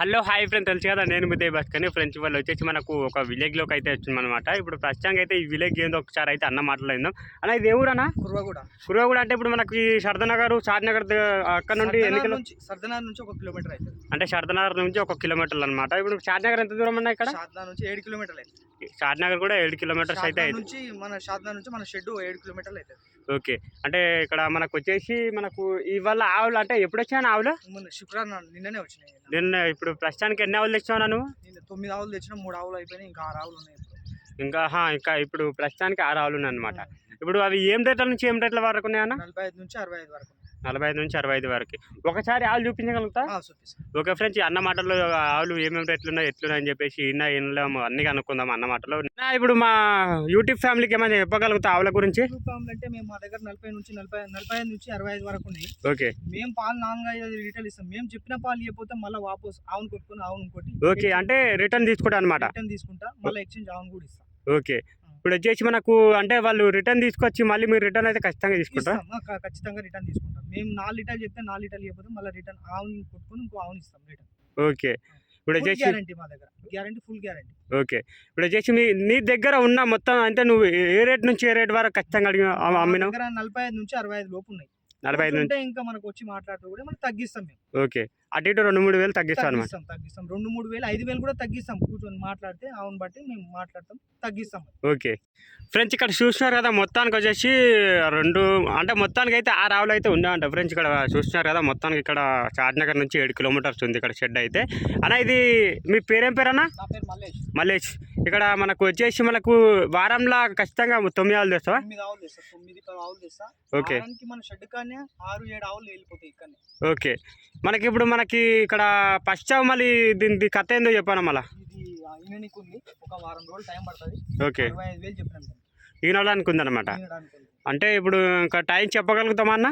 Hello hi friend తెలుసు కదా నేను మీ బస్ కానీ ఫ్రెండ్స్ వాళ్ళు వచ్చేసి మనకు ఒక విలేజ్లోకి అయితే వచ్చింది అనమాట ఇప్పుడు ప్రస్తుతానికి అయితే ఈ విలేజ్ ఏందో ఒకసారి అయితే అన్న మాట్లాడిందాం అన్న ఇది ఏ ఊరన్నా? కుర్వగూడ. కురవగూడ అంటే ఇప్పుడు మనకి సర్దనగర్ షాద్నగర్ అక్కడ నుండి ఎన్ని సర్దనార్ కిలో నుంచి ఒక కిలోమీటర్ అవుతుంది అంటే షాద్నగర్ నుంచి ఒక కిలోమీటర్లు అనమాట ఇప్పుడు షాద్నగర్ ఎంత దూరం అన్న ఇక్కడ? నుంచి ఏడు కిలోమీటర్లు అవుతుంది షాద్నగర్ కూడా ఏడు కిలోమీటర్స్ అయితే నుంచి మన షాద్నా నుంచి మన షెడ్ ఏడు కిలోమీటర్లు అవుతుంది ఓకే. అంటే ఇక్కడ మనకు వచ్చేసి మనకు ఇవాళ ఆవులు అంటే ఎప్పుడు వచ్చాను ఆవులు శుక్రవారం నిన్ననే వచ్చినాయి నిన్న ఇప్పుడు ప్రస్తుతానికి ఎన్ని ఆవులు తెచ్చావు నువ్వు నిన్న తొమ్మిది ఆవులు తెచ్చినా మూడు ఆవులు అయిపోయినాయి ఇంకా ఆరు ఆవులు ఉన్నాయి. ఇంకా హా, ఇంకా ఇప్పుడు ప్రస్తుతానికి ఆరు ఆవులు ఉన్నాయి అనమాట ఇప్పుడు అవి ఏం రేట్ల నుంచి ఏం రేట్ల వరకు ఉన్నాయన్న? నలభై ఐదు నుంచి అరవై ఐదు వరకు. నలభై ఐదు నుంచి అరవై ఐదు వరకు. ఒకసారి ఆవులు చూపించగలుగుతా ఓకే ఫ్రెండ్స్ అన్న మాటల్లో ఆవులు ఏమేమి ఎట్లున్నాయి అని చెప్పేసి ఇన్న ఇన్లో అన్ని కనుక్కుందాం అన్న మాటలో నా ఇప్పుడు మా యూట్యూబ్ ఫ్యామిలీకి ఏమైనా చెప్పగలుగుతా ఆవుల గురించి? అంటే మేము మా దగ్గర నలభై నుంచి నలభై నలభై ఐదు నుంచి అరవై ఐదు వరకు ఉన్నాయి. ఓకే. మేము పాలు నాలుగు ఐదు లీటర్లు ఇస్తాం. మేము చెప్పిన పాలు ఇవ్వకపోతే మళ్ళీ వాపస్ ఆవును కొట్టుకొని ఆవును కొట్టి ఓకే అంటే రిటర్న్ తీసుకుంటా అనమాట రిటర్న్ తీసుకుంటా మళ్ళీ ఎక్స్చేంజ్ ఆవును కూడా ఇస్తాం. ఓకే. ఇప్పుడు వచ్చేసి మనకు అంటే వాళ్ళు రిటర్న్ తీసుకొచ్చి మళ్ళీ మీరు రిటర్న్ అయితే ఖచ్చితంగా తీసుకుంటా ఇస్తాం. ఆ, క- ఖచ్చితంగా రిటర్న్ తీసుకుంటాం. మేము నాలుగు లీటర్లు చెప్తే నాలుగు లీటర్లు చెప్పితే మళ్ళీ రిటర్న్ ఆవుని కొట్టుకొని ఇంకో ఆవుని ఇస్తాం రిటర్న్. ఓకే. ఇప్పుడు ఫుల్ వచ్చేసి గ్యారంటీ మా దగ్గర. Guarantee full guarantee. ఓకే. ఇప్పుడు వచ్చేసి మీ నీ దగ్గర ఉన్న మొత్తం అంటే నువ్వు ఏ రేట్ నుంచి ఏ రేట్ వరకు ఖచ్చితంగా అడిగి అమ్మినావు? దగ్గర నలభై ఐదు నుంచి అరవై ఐదు లోపు ఉన్నాయి. నలభై ఐదు నుంచి. ఉంటే ఇంకా మనకు వచ్చి మాట్లాడుతూ కూడా మనం తగ్గిస్తాం మేము. ఓకే. అటు ఇటు రెండు మూడు వేలు అనమాట తగ్గిస్తాం తగ్గిస్తాం. రెండు మూడు వేలు ఐదు వేలు కూడా తగ్గిస్తాం. కూర్చొని మాట్లాడితే అవును బట్టి మేము మాట్లాడతాం తగ్గిస్తాం. ఓకే. ఫ్రెండ్స్ ఇక్కడ చూస్తున్నారు కదా మొత్తానికి వచ్చేసి రెండు అంటే మొత్తానికి అయితే ఆరు ఆవులు అయితే ఉన్నాయంట ఫ్రెండ్స్. ఇక్కడ చూస్తున్నారు కదా మొత్తానికి ఇక్కడ చార్నగర్ నుంచి ఏడు కిలోమీటర్స్ ఉంది ఇక్కడ షెడ్ అయితే. అన్న ఇది మీ పేరేం పేరన్నా మల్లేష్. మల్లేష్. ఇక్కడ మనకు వచ్చేసి మనకు వారంలో ఖచ్చితంగా తొమ్మిది ఆవులు తెస్తావా? ఓకే. మన షెడ్ కానీ ఆరు ఏడు ఆవులు వెళ్ళిపోతాయి ఓకే. మనకి ఇప్పుడు మనకి ఇక్కడ ఫస్ట్ ఆవు మళ్ళీ దీని కథ ఏందో చెప్పాను మళ్ళీ? ఇది ఈయననికి ఉంది ఒక వారం రోజులు టైం పడుతుంది. ఓకే. దానికి. ఈనడానికి ఉందన్నమాట. అంటే ఇప్పుడు ఇంకా టైం చెప్పగలుగుతామా అన్న?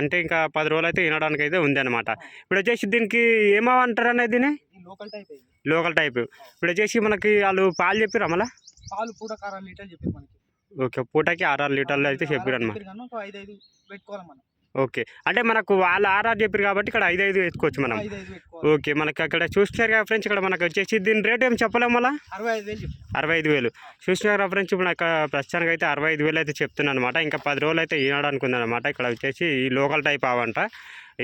అంటే ఇంకా పది రోజులు అయితే వినడానికి అయితే ఉంది అనమాట ఇప్పుడు వచ్చేసి దీనికి ఏమంటారు అనేది దీని లోకల్ టైప్ ఇది. Local type. ఇప్పుడు వచ్చేసి మనకి వాళ్ళు పాలు చెప్పిరా మళ్ళా? పాలు పూట కారం లీటర్ చెప్పారు మనకి. ఓకే పూటకి ఆరు లీటర్లు అయితే చెప్పారు అనమాట ఓకే. అంటే మనకు వాళ్ళు ఆర్ఆర్ చెప్పారు కాబట్టి ఇక్కడ ఐదు ఐదు వేసుకోవచ్చు మనం. ఓకే. మనకి అక్కడ చూస్తున్నారు కదా ఫ్రెండ్స్ ఇక్కడ మనకు వచ్చేసి దీని రేట్ ఏం చెప్పలేము మళ్ళా? అరవై ఐదు వేలు. చూస్తున్నారు కదా ఫ్రెండ్స్ ఇప్పుడు నాకు ప్రస్తుతానికి అయితే అరవై ఐదు వేలు అయితే చెప్తున్నాను అనమాట ఇంకా పది రోజులు అయితే ఈనడానికి ఉందన్నమాట ఇక్కడ వచ్చేసి ఈ లోకల్ టైప్ అవంట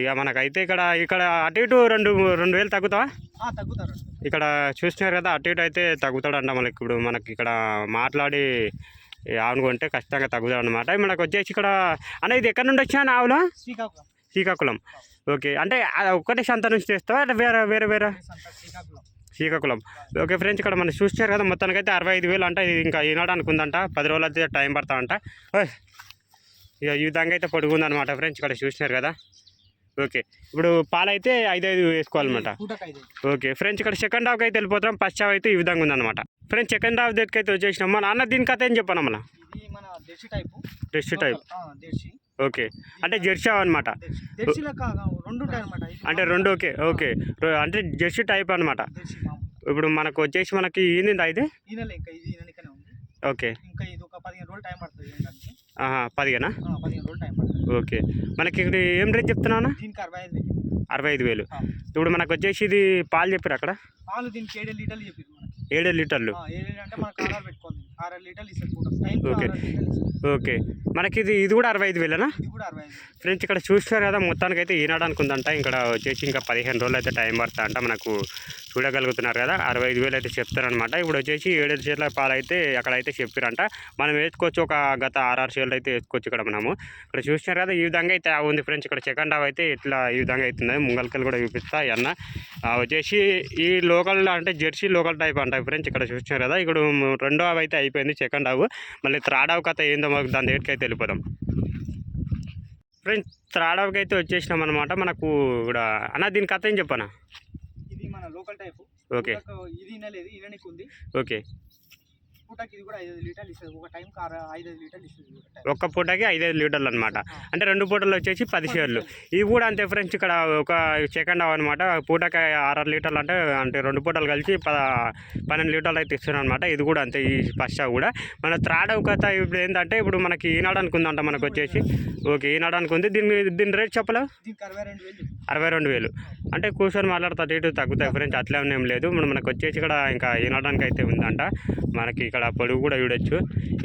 ఇక మనకైతే ఇక్కడ ఇక్కడ అటు ఇటు రెండు రెండు వేలు తగ్గుతావా? ఇక్కడ చూస్తున్నారు కదా అటు ఇటు అయితే తగ్గుతాడంట మనకి ఇప్పుడు మనకి ఇక్కడ మాట్లాడి ఈ ఆవును కొంటే ఖచ్చితంగా తగ్గుతాడు అనమాట మనకు వచ్చేసి ఇక్కడ అన్న ఇది ఎక్కడ నుండి వచ్చాను ఆవులు? శ్రీకాకుళం. శ్రీకాకుళం. ఓకే అంటే ఒక్కటే సంత నుంచి తెస్తావా అంటే వేరే వేరే వేరే? శ్రీకాకుళం. ఓకే ఫ్రెండ్స్ ఇక్కడ మనం చూస్తారు కదా మొత్తానికి అయితే అరవై ఐదు వేలు అంటే ఇది ఇంకా ఈనాడానికి ఉందంట పది రోజులు అయితే టైం పడతామంట ఓయ్. ఇక ఈ విధంగా అయితే పొడుగుందనమాట ఫ్రెండ్స్ ఇక్కడ చూసినారు కదా. ఓకే. ఇప్పుడు పాలైతే ఐదు ఐదు వేసుకోవాలన్నమాట ఓకే. ఫ్రెండ్స్ ఇక్కడ సెకండ్ హాఫ్కి అయితే వెళ్ళిపోతాం ఫస్ట్ హాఫ్ అయితే ఈ విధంగా ఉందన్నమాట. ఫ్రెండ్స్ సెకండ్ హాఫ్ దగ్గరికి అయితే వచ్చేసినాం. మన అన్న దీని కథ ఏం చెప్పాను మన దేశీ టైపు ఓకే. అంటే జెర్సీ అనమాట అంటే రెండు ఓకే ఓకే. అంటే జెర్సీ టైప్ అనమాట ఇప్పుడు మనకు వచ్చేసి మనకి ఈనిందా ఇది? ఈననికనే ఉంది. ఓకే. పదిహేను ఓకే. మనకి ఇక్కడ ఏం రేట్ చెప్తున్నాను దీనికి అరవై ఐదు వేలు అరవై ఐదు వేలు. ఇప్పుడు మనకు వచ్చేసి ఇది పాలు చెప్పారు అక్కడ? పాలు దీనికి ఏడు లీటర్లు లీటర్లు. ఏడు అంటే మనకు పెట్టుకోండి ఆరు లీటర్లు ఇస్తారు ఓకే. ఓకే. మనకి ఇది ఇది కూడా అరవై ఐదు వేలేనా. ఫ్రెండ్స్ ఇక్కడ చూస్తారు కదా మొత్తానికి అయితే ఈనాడానికి ఉందంట ఇక్కడ వచ్చేసి ఇంకా పదిహేను రోజులు అయితే టైం పడుతుంది అంట మనకు చూడగలుగుతున్నారు కదా అరవై ఐదు వేలు అయితే చెప్తారనమాట ఇప్పుడు వచ్చేసి ఏడు చీరల పాలు అయితే అక్కడ అయితే చెప్పారంట. మనం వేసుకోవచ్చు ఒక గత ఆర్ఆర్ చీరలు అయితే వేసుకోవచ్చు ఇక్కడ మనము. ఇక్కడ చూసినారు కదా ఈ విధంగా అయితే ఉంది ఫ్రెండ్స్. ఇక్కడ సెకండ్ హాఫ్ అయితే ఇట్లా ఈ విధంగా అవుతుంది. ముంగల్కలు కూడా చూపిస్తా అన్న. వచ్చేసి ఈ లోకల్ అంటే జెర్సీ లోకల్ టైప్ అంట ఫ్రెండ్స్. ఇక్కడ చూసినారు కదా ఇక్కడ రెండో హాఫ్ అయితే అయిపోయింది సెకండ్ హాఫ్ మళ్ళీ థర్డ్ హాఫ్ కథ ఏందో మాకు దాని రేట్కి అయితే వెళ్ళిపోదాం. ఫ్రెండ్స్ థర్డ్ హాఫ్కి అయితే వచ్చేసినాం అనమాట మనకు ఇక్కడ అన్న దీని కథ ఏం చెప్పనా? ఇది మన లోకల్ టైప్. ఓకే. ఇది ఈనలేదు ఈననికి ఉంది ఓకే. పూటకి ఇది కూడా ఐదు లీటర్లు ఇస్తుంది. ఒక టైంకి ఆరు ఐదు ఐదు లీటర్లు ఇస్తుంది. ఒక్క పూటకి ఐదైదు లీటర్లు అనమాట అంటే రెండు పూటలు వచ్చేసి పది షేర్లు. ఇవి కూడా అంతే ఫ్రెండ్స్ ఇక్కడ ఒక సెకండ్ అనమాట పూటకి ఆరు లీటర్లు అంటే అంటే రెండు పూటలు కలిసి ప పన్నెండు లీటర్లు అయితే ఇస్తున్నాను అనమాట ఇది కూడా అంతే ఈ ఫస్ట్ కూడా. మన త్రాడవ కథ ఇప్పుడు ఏంటంటే ఇప్పుడు మనకి ఈనాడు అనుకుందంట మనకు వచ్చేసి. ఓకే ఈనాడు అనుకుంది. దీని దీని రేట్ చెప్పలేవు దీనికి అరవై రెండు వేలు. అంటే కూర్చొని మాట్లాడితే ఇటు తగ్గుతాయి ఫ్రెండ్స్. అట్లా ఏం లేదు. మనకు వచ్చేసి ఇక్కడ ఇంకా ఈనడానికి అయితే ఉందంట. మనకి ఇక్కడ ఇక్కడ పొడుగు కూడా చూడొచ్చు.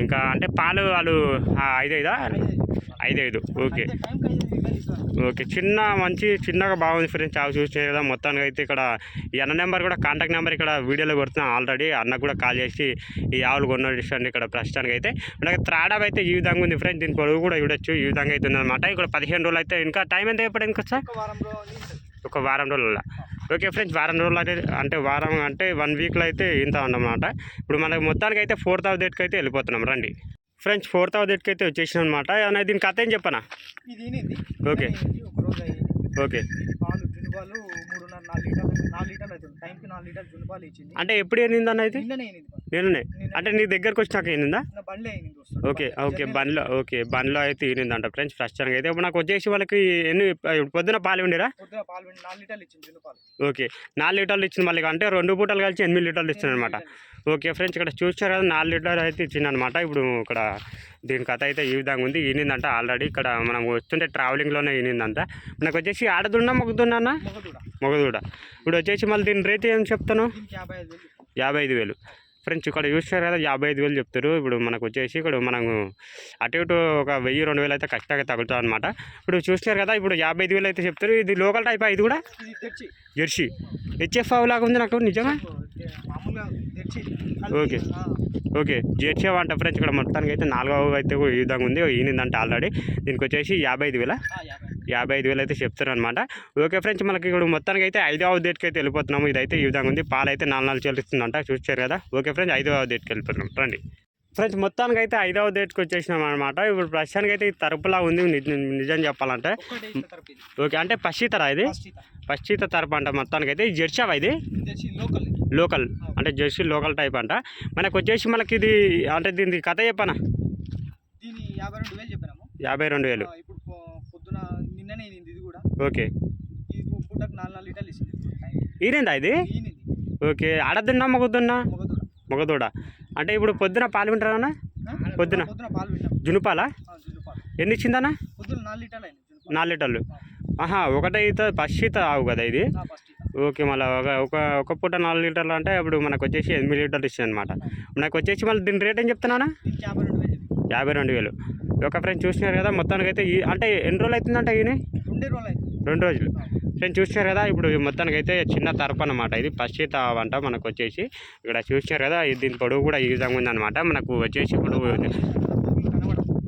ఇంకా అంటే పాలు వాళ్ళు ఐదు ఐదైదా? ఐదు ఐదు. ఐదైదు. ఓకే. ఓకే. చిన్న మంచి చిన్నగా బాగుంది ఫ్రెండ్స్ చావు చూసి కదా మొత్తానికి అయితే ఇక్కడ ఈ అన్న నెంబర్ కూడా కాంటాక్ట్ నెంబర్ ఇక్కడ వీడియోలో కొడుతున్నాం ఆల్రెడీ అన్న కూడా కాల్ చేసి ఈ ఆవులు కొన్నడిస్తాను ఇక్కడ ప్రస్తుతానికి అయితే. మనకి త్రాడప్ అయితే ఈ విధంగా ఉంది ఫ్రెండ్స్ దీని పొడుగు కూడా చూడొచ్చు. ఈ విధంగా అయితే ఉందన్నమాట. ఇక్కడ పదిహేను రోజులు అయితే ఇంకా టైం ఎంత ఎప్పుడు ఇంకొచ్చా ఒక వారం రోజుల ఓకే ఫ్రెండ్స్ వారం రోజులు అయితే అంటే వారం అంటే వన్ వీక్లో అయితే ఇంత అన్నమాట ఇప్పుడు మనకి మొత్తానికి అయితే ఫోర్త్ ఆఫ్ డేట్కి అయితే వెళ్ళిపోతున్నాం రండి. ఫ్రెండ్స్ ఫోర్త్ ఆఫ్ డేట్కి అయితే వచ్చేసినాం అనమాట దీని కథ ఏం చెప్పనా? ఓకే. ఓకే. అంటే ఎప్పుడు ఏనింది అన్న ఇది? నిన్ననే అయినది పాలు. నేనునే నిన్న అంటే నీ దగ్గరకు వచ్చినాక ఏనిందా. ఓకే ఓకే బండ్లో ఓకే బండ్లో అయితే ఈనిందంట ఫ్రెండ్స్ ప్రస్తుతానికి అయితే. ఇప్పుడు నాకు వచ్చేసి వాళ్ళకి ఎన్ని పొద్దున పాలు ఉండిరా లీటర్లు ఇచ్చింది ఓకే నాలుగు లీటర్లు ఇచ్చింది మళ్ళీ అంటే రెండు పూటలు కలిసి ఎనిమిది లీటర్లు ఇస్తుంది అనమాట ఓకే ఫ్రెండ్స్ ఇక్కడ చూసారు కదా నాలుగు లీటర్ అయితే ఇచ్చింది అనమాట ఇప్పుడు ఇక్కడ దీని కథ అయితే ఈ విధంగా ఉంది ఈనిందంట ఆల్రెడీ ఇక్కడ మనం వస్తుంటే ట్రావెలింగ్లోనే ఈనిందంట. మనకు వచ్చేసి ఆడదున్నా మొగ్గుతున్నా మొగదూడ. ఇప్పుడు వచ్చేసి మళ్ళీ దీని రేట్ ఏం చెప్తాను యాభై ఐదు వేలు. ఫ్రెండ్స్ ఇక్కడ చూసారు కదా యాభై ఐదు వేలు చెప్తారు ఇప్పుడు మనకు వచ్చేసి ఇక్కడ మనము అటు ఇటు ఒక వెయ్యి రెండు వేలు అయితే ఖచ్చితంగా తగులుతుంది అనమాట ఇప్పుడు చూసారు కదా ఇప్పుడు యాభై ఐదు వేలు అయితే చెప్తారు ఇది లోకల్ టైప్ ఇది కూడా? జెర్సీ. హెచ్ఎఫ్ లాగా ఉంది నాకు తెచ్చి ఓకే. ఓకే. జెర్సీ అంట ఫ్రెండ్స్ ఇక్కడ మొత్తానికి అయితే నాలుగవ అయితే ఈ విధంగా ఉంది. ఈనిందంటే ఆల్రెడీ. దీనికి వచ్చేసి యాభై ఐదు వేల? యాభై ఐదు వేలు అయితే చెప్తారు అనమాట ఓకే ఫ్రెండ్స్ మనకి ఇప్పుడు మొత్తానికి అయితే ఐదవ డేట్కి అయితే వెళ్ళిపోతున్నాము. ఇదైతే ఈ విధంగా ఉంది. పాలు అయితే నాలుగు నాలుగు చెల్లిస్తుందంట చూసారు కదా? ఓకే ఫ్రెండ్స్ ఐదవ డేట్కి వెళ్ళిపోతున్నాం. రండి. ఫ్రెండ్స్ మొత్తానికి అయితే ఐదవ డేట్కి వచ్చేసినాం అనమాట ఇప్పుడు ప్రస్తుతానికి అయితే ఈ తరపులా ఉంది. నిజ- చెప్పాలంటే. ఓకే అంటే పశ్చితరా ఇది. పశ్చిత. తరపు అంట మొత్తానికి అయితే జెర్సీవా ఇది? లోకల్ అంటే జెర్సీ లోకల్ టైప్ అంట. మనకు వచ్చేసి మనకి ఇది అంటే దీనికి కథ చెప్పనా? యాభై రెండు వేలు చెప్పినాము యాభై రెండు వేలు ఆ, ఇప్పుడు పొ- పొద్దున నిన్ననే అయింది ఇది కూడా ఓకే. ఈరేందా ఇది? ఓకే. ఆడదున్నా మొగదున్నా మొగదూడ. అంటే ఇప్పుడు పొద్దున పాలు వింటారా? పొద్దున? జునుపాలా? ఎన్ని ఇచ్చిందన్నా నాలుగు లీటర్లు ఆహా ఒకటే ఈత ఫస్ట్ ఈత ఆవు కదా ఇది. ఓకే మళ్ళీ ఒక ఒక ఒక పూట నాలుగు లీటర్లు అంటే ఇప్పుడు మనకు వచ్చేసి ఎనిమిది లీటర్లు ఇచ్చింది అనమాట నాకు వచ్చేసి మళ్ళీ దీని రేట్ ఏం చెప్తున్నానా దీనికి యాభై రెండు వేలు చెప్పి యాభై రెండు వేలు. ఒక ఫ్రెండ్ చూసినారు కదా మొత్తానికి అయితే ఈ అంటే ఎన్ని రోజులు అవుతుందంట ఈయన? రెండే రోజులు. ఫ్రెండ్ చూసినారు కదా ఇప్పుడు మొత్తానికి అయితే చిన్న తరపు అనమాట ఇది ఈత అంట మనకు వచ్చేసి. ఇక్కడ చూసినారు కదా ఇది దీని పొడవు కూడా ఈ విధంగా ఉందన్నమాట. మనకు వచ్చేసి ఇప్పుడు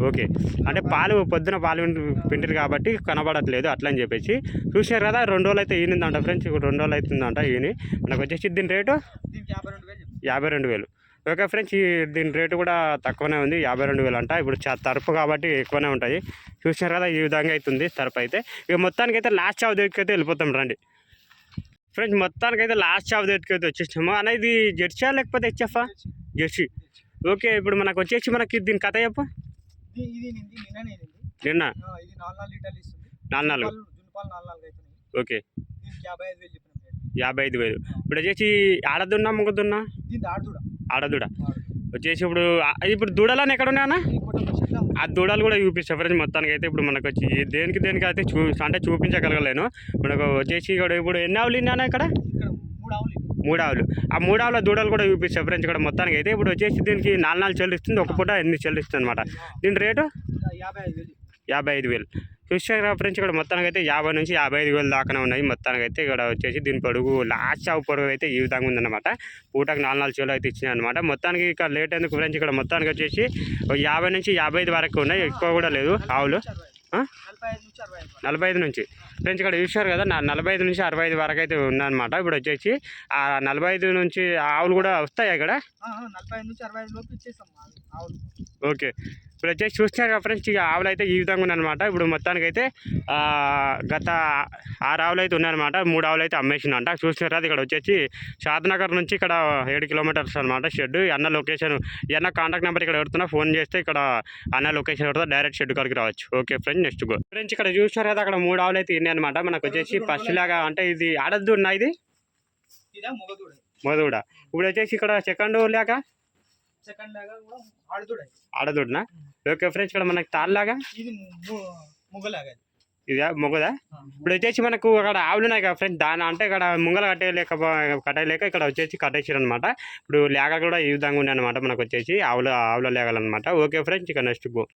ఓకే. అంటే పాలు పొద్దున పాలు పిండిరు కాబట్టి కనబడట్లేదు అట్లా అని చెప్పేసి. చూసినారు కదా రెండు రోజులు అయితే ఈనిందంట ఫ్రెండ్స్. ఇప్పుడు రెండు రోజులు అవుతుందంట ఈని మనకు వచ్చేసి దీని రేటు? యాభై రెండు వేలు. ఓకే ఫ్రెండ్స్ ఈ దీని రేటు కూడా తక్కువనే ఉంది. యాభై రెండు వేలు అంట. ఇప్పుడు చ- తరపు కాబట్టి ఎక్కువనే ఉంటాయి. చూసినారు కదా ఈ విధంగా అవుతుంది తరపు అయితే. ఇక మొత్తానికి అయితే లాస్ట్ చావు దగ్గరికి అయితే వెళ్ళిపోతాం రండి. ఫ్రెండ్స్ మొత్తానికి అయితే లాస్ట్ చావు దగ్గరికి అయితే వచ్చేసాము అన్న ఇది జెర్సీయా లేకపోతే హెచ్ఎఫా జెర్సీ. ఓకే ఇప్పుడు మనకు వచ్చేసి మనకి దీని కథ చెప్పు. నిన్న నాలుగు నాలుగు ఓకే. యాభై ఐదు వేలు చెప్పిన రేటు. యాభై ఐదు వేలు. ఇప్పుడు వచ్చేసి ఆడదున్నా మొగ్గుతున్నా ఆడుదూడ. ఆడదుడ వచ్చేసి ఇప్పుడు ఇప్పుడు దూడలని ఎక్కడ ఉన్నాయన్నా ఆ దూడలు కూడా చూపిస్తా ఫ్రెండ్స్ మొత్తానికి అయితే ఇప్పుడు మనకు వచ్చి దేనికి దేనికి అయితే చూ అంటే చూపించగలగలేను. మనకు వచ్చేసి ఇక్కడ ఇప్పుడు ఎన్ని ఆవులు ఉన్నాయన్నా ఇక్కడ? మూడు ఆవులు. ఆ మూడు ఆవుల దూడలు కూడా చూపిస్తా ఫ్రెండ్స్ ఇక్కడ మొత్తానికి అయితే ఇప్పుడు వచ్చేసి దీనికి నాలుగు నాలుగు చెల్లిస్తుంది. ఒక పూట ఎన్ని చెల్లిస్తుంది అనమాట దీని రేటు? యాభై ఐదు వేలు. యాభై ఐదు నుంచి ఫ్రెండ్స్ ఇక్కడ మొత్తానికి అయితే యాభై నుంచి యాభై ఐదు వేలు దాకానే ఉన్నాయి. మొత్తానికి అయితే ఇక్కడ వచ్చేసి దీని పొడుగు లాస్ట్ చావు పొడుగు అయితే ఈ విధంగా ఉందన్నమాట. పూటకు నాలుగు నాలుగు చేలు అయితే ఇచ్చినాయి అనమాట మొత్తానికి ఇక్కడ లేట్ ఎందుకు ఫ్రెండ్స్ ఇక్కడ మొత్తానికి వచ్చేసి యాభై నుంచి యాభై ఐదు వరకు ఉన్నాయి. ఎక్కువ కూడా లేదు. ఆవులు? నలభై ఐదు నుంచి. ఫ్రెండ్స్ ఇక్కడ చూశారు కదా నా- నలభై ఐదు నుంచి అరవై ఐదు వరకు అయితే ఉందన్నమాట. ఇప్పుడు వచ్చేసి ఆ నలభై ఐదు నుంచి ఆవులు కూడా వస్తాయి ఇక్కడ? ఓకే. ఇప్పుడు వచ్చేసి చూస్తున్నారు కదా ఫ్రెండ్స్ ఇక ఆవులు అయితే ఈ విధంగా ఉన్నాయన్నమాట. ఇప్పుడు మొత్తానికి అయితే గత ఆరు ఆవులు అయితే ఉన్నాయన్నమాట. మూడు ఆవులు అయితే అమ్మేసిందంట. చూస్తున్నారు కదా ఇక్కడ వచ్చేసి షాద్నగర్ నుంచి ఇక్కడ ఏడు కిలోమీటర్స్ అనమాట షెడ్. అన్న లొకేషన్ అన్న కాంటాక్ట్ నెంబర్ ఇక్కడ పెడుతున్నా ఫోన్ చేస్తే ఇక్కడ అన్న లొకేషన్ పెడతా డైరెక్ట్ షెడ్ కాడికి రావచ్చు. Okay friend next go. Friends ఇక్కడ చూస్తున్నారు కదా అక్కడ మూడు ఆవులు అయితే ఉన్నాయి అనమాట మనకు వచ్చేసి ఫస్ట్ లాగా అంటే ఇది ఆడద్దు ఉన్నా ఇది? మొదూడ ఇప్పుడు వచ్చేసి ఇక్కడ సెకండ్ లాగా? ఆడదుడినా? ఓకే ఫ్రెండ్స్ ఇక్కడ మనకి తాళ్ళలాగా ఇది మొగదా? ఇప్పుడు వచ్చేసి మనకు అక్కడ ఆవులు ఉన్నాయి కదా ఫ్రెండ్స్ దాని అంటే ఇక్కడ ముంగల కట్టేయలేక కట్టేయలేక ఇక్కడ వచ్చేసి కట్టేసారు అనమాట ఇప్పుడు లేక కూడా ఈ విధంగా ఉన్నాయి అనమాట మనకు వచ్చేసి ఆవుల ఆవుల లేగలన్నమాట ఓకే ఫ్రెండ్స్ ఇక నెక్స్ట్ గో